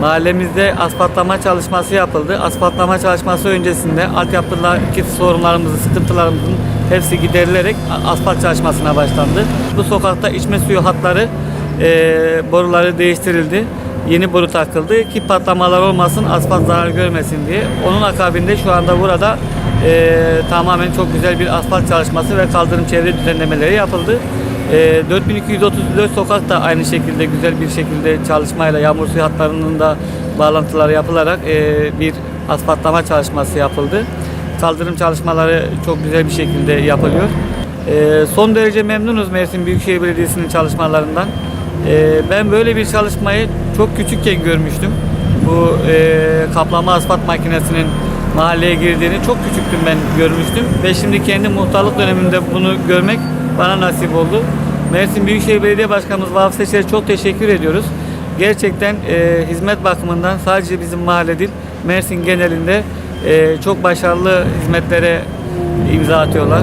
Mahallemizde asfaltlama çalışması yapıldı. Asfaltlama çalışması öncesinde altyapıdaki sorunlarımızın, sıkıntılarımızın hepsi giderilerek asfalt çalışmasına başlandı. Bu sokakta içme suyu hatları, e, boruları değiştirildi. Yeni boru takıldı ki patlamalar olmasın, asfalt zarar görmesin diye. Onun akabinde şu anda burada e, tamamen çok güzel bir asfalt çalışması ve kaldırım çevre düzenlemeleri yapıldı. E, 4234 sokak da aynı şekilde güzel bir şekilde çalışmayla yağmur suyu hatlarının da bağlantıları yapılarak e, bir asfaltlama çalışması yapıldı. Kaldırım çalışmaları çok güzel bir şekilde yapılıyor. E, son derece memnunuz Mersin Büyükşehir Belediyesi'nin çalışmalarından. E, ben böyle bir çalışmayı çok küçükken görmüştüm. Bu kaplama asfalt makinesinin mahalleye girdiğini çok küçüktüm ben görmüştüm ve şimdi kendi muhtarlık döneminde bunu görmek bana nasip oldu. Mersin Büyükşehir Belediye Başkanımız Vahap Seçer'e çok teşekkür ediyoruz. Gerçekten e, hizmet bakımından sadece bizim mahalle değil, Mersin genelinde e, çok başarılı hizmetlere imza atıyorlar.